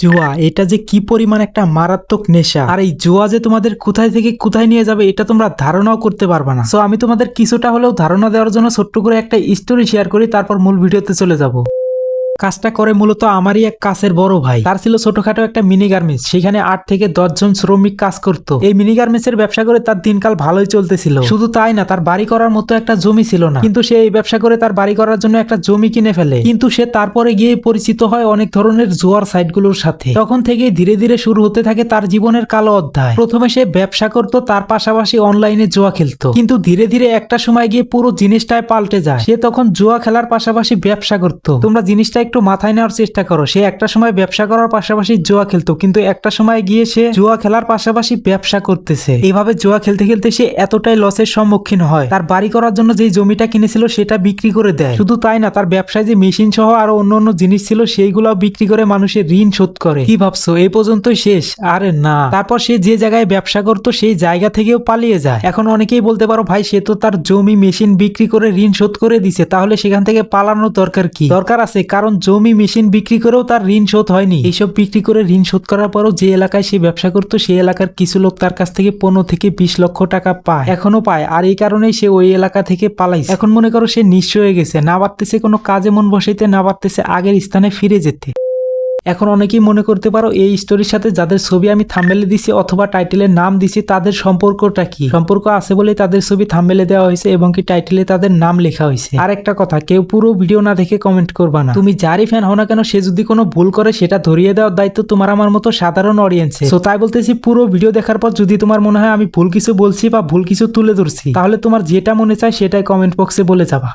জুয়া, এটা যে কি পরিমাণ একটা মারাত্মক নেশা। আর এই জুয়া যে তোমাদের কোথায় থেকে কোথায় নিয়ে যাবে, এটা তোমরা ধারণাও করতে পারবে না। সো আমি তোমাদের কিছুটা হলেও ধারণা দেওয়ার জন্য ছোট্ট করে একটা স্টোরি শেয়ার করি, তারপর মূল ভিডিওতে চলে যাব। কাজটা করে মূলত আমারই এক কাছের বড় ভাই। তার ছিল ছোটখাটো একটা মিনি গার্মেন্টস। সেখানে আট থেকে দশ জন শ্রমিক কাজ করত। এই মিনি গার্মেন্টসের ব্যবসা করে তার দিনকাল ভালোই চলতেছিল। শুধু তাই না, তার বাড়ি করার মতো একটা জমি ছিল না। কিন্তু সে এই ব্যবসা করে তার বাড়ি করার জন্য একটা জমি কিনে ফেলে। কিন্তু সে তারপরে গিয়ে পরিচিত হয় অনেক ধরনের জুয়ার সাইটগুলোর সাথে। তখন থেকে ধীরে ধীরে শুরু হতে থাকে তার জীবনের কালো অধ্যায়। প্রথমে সে ব্যবসা করত, তার পাশাপাশি অনলাইনে জুয়া খেলতো। কিন্তু ধীরে ধীরে একটা সময় গিয়ে পুরো জিনিসটাই পাল্টে যায়। সে তখন জুয়া খেলার পাশাপাশি ব্যবসা করত। তোমরা জিনিসটা একটু মাথায় নেওয়ার চেষ্টা করো। সে একটা সময় ব্যবসা করার পাশাপাশি জুয়া খেলতো, কিন্তু একটা সময় গিয়ে সে জুয়া খেলার পাশাপাশি ব্যবসা করতেছে। এইভাবে জুয়া খেলতে খেলতে সে এতটাই লসের সম্মুখীন হয়। তার বাড়ি করার জন্য যে জমিটা কিনেছিল সেটা বিক্রি করে দেয়। শুধু তাই না, তার ব্যবসায় যে মেশিন সহ আরও অন্য অন্য জিনিস ছিল সেইগুলো বিক্রি করে মানুষের ঋণ শোধ করে। কি ভাবছ? এই পর্যন্তই শেষ? আরে না। তারপর সে যে জায়গায় ব্যবসা করতো, সেই জায়গা থেকেও পালিয়ে যায়। এখন অনেকেই বলতে পারো, ভাই, সে তো তার জমি মেশিন বিক্রি করে ঋণ শোধ করে দিছে। তাহলে সেখান থেকে পালানোর দরকার কি? দরকার আছে, কারণ জমি মেশিন বিক্রি করেও তার ঋণ শোধ হয়নি। এইসব বিক্রি করে ঋণ শোধ করার পরও যে এলাকায় সে ব্যবসা করতো সেই এলাকার কিছু লোক তার কাছ থেকে পনেরো থেকে বিশ লক্ষ টাকা পায়। এখনও পায়, আর এই কারণেই সে ওই এলাকা থেকে পালাইছে। এখন মনে করো সে নিঃস্ব হয়ে গেছে, না বাড়তেছে কোনো কাজে মন বসাইতে, না বাড়তেছে আগের স্থানে ফিরে যেতে। এখন অনেকেই মনে করতে পারো এই স্টোরির সাথে যাদের ছবি আমি থাম্বেলে দিছি অথবা টাইটেলের নাম দিছি, তাদের সম্পর্কটা কি? সম্পর্ক আছে বলে তাদের ছবি থাম্বেলে দেওয়া হয়েছে এবং কি টাইটেলে তাদের নাম লেখা হয়েছে। আর একটা কথা, কেউ পুরো ভিডিও না দেখে কমেন্ট করবা না। তুমি যারই ফ্যান হও না কেন, সে যদি কোনো ভুল করে, সেটা ধরিয়ে দেওয়ার দায়িত্ব তোমার আমার মতো সাধারণ অডিয়েন্সে তো তাই বলতেছি, পুরো ভিডিও দেখার পর যদি তোমার মনে হয় আমি ভুল কিছু বলছি বা ভুল কিছু তুলে ধরছি, তাহলে তোমার যেটা মনে চায় সেটাই কমেন্ট বক্সে বলে যাবা।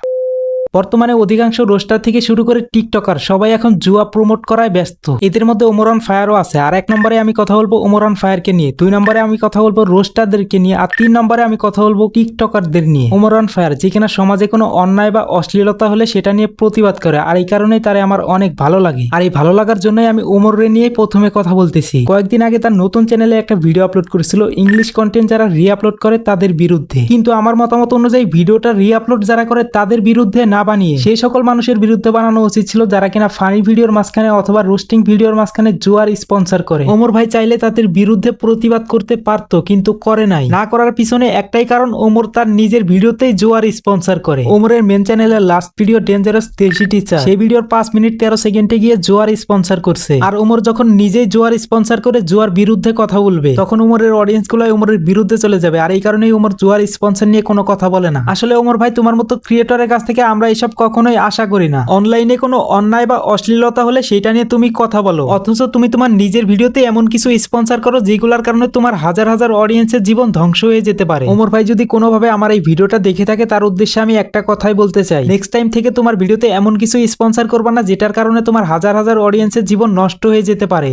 বর্তমানে অধিকাংশ রোস্টার থেকে শুরু করে টিকটকার সবাই এখন জুয়া প্রমোট করায় ব্যস্ত। এদের মধ্যে ওমরান ফায়ারও আছে। আর এক নম্বরে আমি কথা বলব ওমরান ফায়ারকে নিয়ে। দুই নম্বরে আমি কথা বলব রোস্টারদেরকে নিয়ে। আর তিন নম্বরে আমি কথা বলব টিকটকারদের নিয়ে। ওমরান ফায়ার যেখানে সমাজে কোনো অন্যায় বা অশ্লীলতা হলে সেটা নিয়ে প্রতিবাদ করে। আর এই কারণেই তারে আমার অনেক ভালো লাগে। আর এই ভালো লাগার জন্যই আমি ওমরে নিয়ে প্রথমে কথা বলতেছি। কয়েকদিন আগে তার নতুন চ্যানেলে একটা ভিডিও আপলোড করেছিল। ইংলিশ কন্টেন্ট যারা রি আপলোড করে তাদের বিরুদ্ধে। কিন্তু আমার মতামত অনুযায়ী ভিডিওটা রি আপলোড যারা করে তাদের বিরুদ্ধে না বানিয়ে। সেই সকল মানুষের বিরুদ্ধে বানানো উচিত ছিল যারা কিনা ফানি ভিডিওর মাঝখানে অথবা রোস্টিং ভিডিওর মাঝখানে জুয়ার স্পন্সর করে। ওমর ভাই চাইলে তাদের বিরুদ্ধে প্রতিবাদ করতে পারতো, কিন্তু করে নাই। না করার পিছনে একটাই কারণ, ওমর তার নিজের ভিডিওতেই জুয়ার স্পন্সর করে। ওমরের মেন চ্যানেলের লাস্ট ভিডিও ডেঞ্জারাস দেশি টিচার সেই ভিডিওর পাঁচ মিনিট তেরো সেকেন্ডে গিয়ে জুয়ার স্পন্সর করছে। আর ওমর যখন নিজেই জুয়ার স্পন্সর করে জুয়ার বিরুদ্ধে কথা বলবে, তখন ওমরের অডিয়েন্সগুলো ওমরের বিরুদ্ধে চলে যাবে। আর এই কারণেই ওমর জুয়ার স্পন্সর নিয়ে কোনো কথা বলে না। আসলে ওমর ভাই তোমার মতো ক্রিয়েটরের কাছ থেকে আমরা এইসব কখনোই আশা করি না। অনলাইনে কোনো অন্যায় বা অশ্লীলতা হলে সেটা নিয়ে তুমি কথা বলো। অথচ তুমি তোমার নিজের ভিডিওতে এমন কিছু স্পন্সর করো যেগুলোর কারণে তোমার হাজার হাজার অডিয়েন্সের জীবন ধ্বংস হয়ে যেতে পারে। ওমর ভাই যদি কোনোভাবে আমার এই ভিডিওটা দেখে থাকে, তার উদ্দেশ্যে আমি একটা কথাই বলতে চাই। নেক্সট টাইম থেকে তোমার ভিডিওতে এমন কিছু স্পন্সর করবা না, যেটার কারণে তোমার হাজার হাজার অডিয়েন্সের জীবন নষ্ট হয়ে যেতে পারে।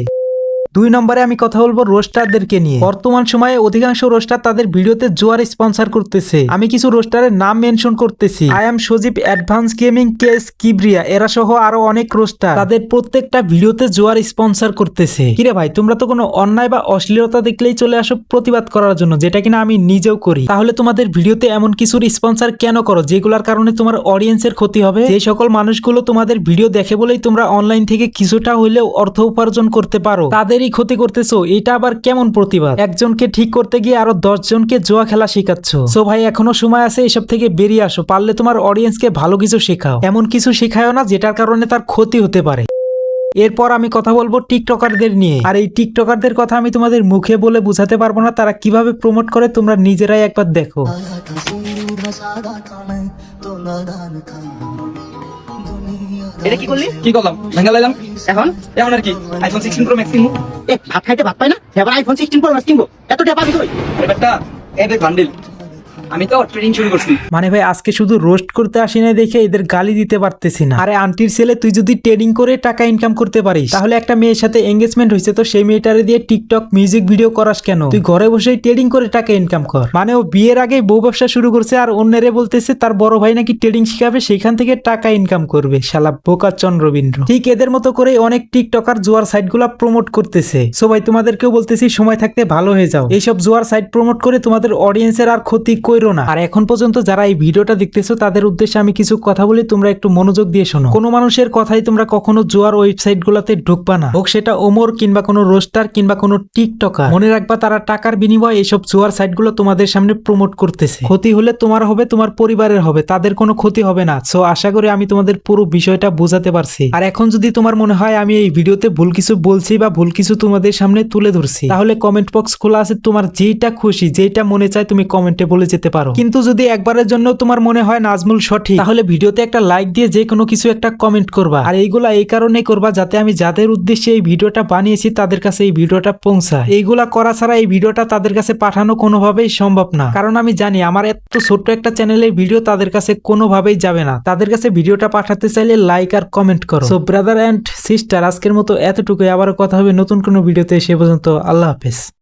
দুই নম্বরে আমি কথা বলব রোস্টারদেরকে নিয়ে। বর্তমান সময়ে অধিকাংশ রোস্টার তাদের ভিডিওতে জোয়ার স্পন্সর করতেছে। আমি কিছু রোস্টারের নাম মেনশন করতেছি। I am Sajib, advance gaming case Kibria. এরা সহ আরও অনেক রোস্টার। তাদের প্রত্যেকটা ভিডিওতে জোয়ার স্পন্সর করতেছে। কিরে ভাই, তোমরা তো কোনো অন্যায় বা অশ্লীলতা দেখলেই চলে আসো প্রতিবাদ করার জন্য, যেটা কিনা আমি নিজেও করি। তাহলে তোমাদের ভিডিওতে এমন কিছুর স্পন্সর কেন করো, যেগুলোর কারণে তোমার অডিয়েন্সের ক্ষতি হবে? যে সকল মানুষগুলো তোমাদের ভিডিও দেখে বলেই তোমরা অনলাইন থেকে কিছুটা হইলেও অর্থ উপার্জন করতে পারো। তাদেরই ক্ষতি করতেছো, এটা আবার কেমন প্রতিবাদ? একজনকে ঠিক করতে গিয়ে আরও দশ জনকে জোয়া খেলা শেখাচ্ছ। সো ভাই, এখনও সময় আছে, এসব থেকে বেরিয়ে আসো। পারলে তোমার অডিয়েন্সকে ভালো কিছু শেখাও। এমন কিছু শেখায়ও না, যেটার কারণে তার ক্ষতি হতে পারে। এরপর আমি কথা বলব টিকটকারদের নিয়ে। আর এই টিকটকারদের কথা আমি তোমাদের মুখে বলে বুঝাতে পারব না, তারা কীভাবে প্রমোট করে তোমরা নিজেরাই একবার দেখো। এটা কি করলি? কি করলাম? ভেঙে লাইলাম। এখন? এখন আর কি? আইফোন সিক্সটিন প্রো ম্যাক্স কিনবো। এ ভাত খাইতে ভাত পাই না? এবার আইফোন সিক্সটিন প্রো ম্যাক্স কিনবো। এত টাকা পাবি কই? এদের বান্ডিল আমি তো ট্রেনিং শুরু করছি। মানে ভাই, আজকে শুধু রোস্ট করতে আসি না দেখে এদের গালি দিতে পারতেছি না। আরে আন্টির ছেলে, তুই যদি ট্রেডিং করে টাকা ইনকাম করতে পারিস, তাহলে একটা মেয়ের সাথে এঙ্গেজমেন্ট হয়েছে, তো সেই মেয়েটারে দিয়ে টিকটক মিউজিক ভিডিও করাস কেন? তুই ঘরে বসেই ট্রেডিং করে টাকা ইনকাম কর। মানে ও বিয়ের আগে বউ ব্যবসা শুরু করছে, আর অন্যেরে বলতেছে, তার বড় ভাই নাকি ট্রেডিং শিখাবে, সেখান থেকে টাকা ইনকাম করবে। শালা বোকা চন্দ্রবিন্দ্র ঠিক এদের মতো করে অনেক টিকটকার জুয়ার সাইটগুলা প্রমোট করতেছে সবাই তোমাদেরকেও বলতেছি, সময় থাকতে ভালো হয়ে যাও। এইসব জুয়ার সাইট প্রমোট করে তোমাদের অডিয়েন্সের আর ক্ষতি কইরো করো না। আর এখন পর্যন্ত যারা এই ভিডিওটা দেখতেছো, তাদের উদ্দেশ্যে আমি কিছু কথা বলি, তোমরা একটু মনোযোগ দিয়ে শোনো। কোনো মানুষের কথাই তোমরা কখনো জুয়ার ওয়েবসাইট গুলাতে ঢুকবা না। হোক সেটা ওমর কিংবা কোনো রোস্টার কিংবা কোনো টিকটকার। মনে রাখবা তারা টাকার বিনিময়ে এইসব জুয়ার সাইটগুলো তোমাদের সামনে প্রমোট করতেছে। ক্ষতি হলে তোমার হবে, তোমার পরিবারের হবে, তাদের কোনো ক্ষতি হবে না। সো আশা করি আমি তোমাদের পুরো বিষয়টা বোঝাতে পারছি। আর এখন যদি তোমার মনে হয় আমি এই ভিডিওতে ভুল কিছু বলছি বা ভুল কিছু তোমাদের সামনে তুলে ধরছি, তাহলে কমেন্ট বক্স খোলা আছে, তোমার যেইটা খুশি, যেইটা মনে চায় তুমি কমেন্টে বলে যেতে পারো। কিন্তু যদি একবারের জন্য তোমার মনে হয় নাজমুল সঠিক, তাহলে ভিডিওতে একটা লাইক দিয়ে যে কোনো কিছু একটা কমেন্ট করবা। আর এইগুলা এই কারণে করবা যাতে আমি যাদের উদ্দেশ্যে এই ভিডিওটা বানিয়েছি, তাদের কাছে এই ভিডিওটা পৌঁছায়। এইগুলা করা ছাড়া এই ভিডিওটা তাদের কাছে পাঠানো কোনোভাবেই সম্ভব না। কারণ আমি জানি আমার এত ছোট্ট একটা চ্যানেলের ভিডিও তাদের কাছে কোনোভাবেই যাবে না। তাদের কাছে ভিডিওটা পাঠাতে চাইলে লাইক আর কমেন্ট করো। সো ব্রাদার অ্যান্ড সিস্টার আজকের মতো এতটুকুই। আবারও কথা হবে নতুন কোনো ভিডিওতে সে পর্যন্ত আল্লাহ হাফেজ।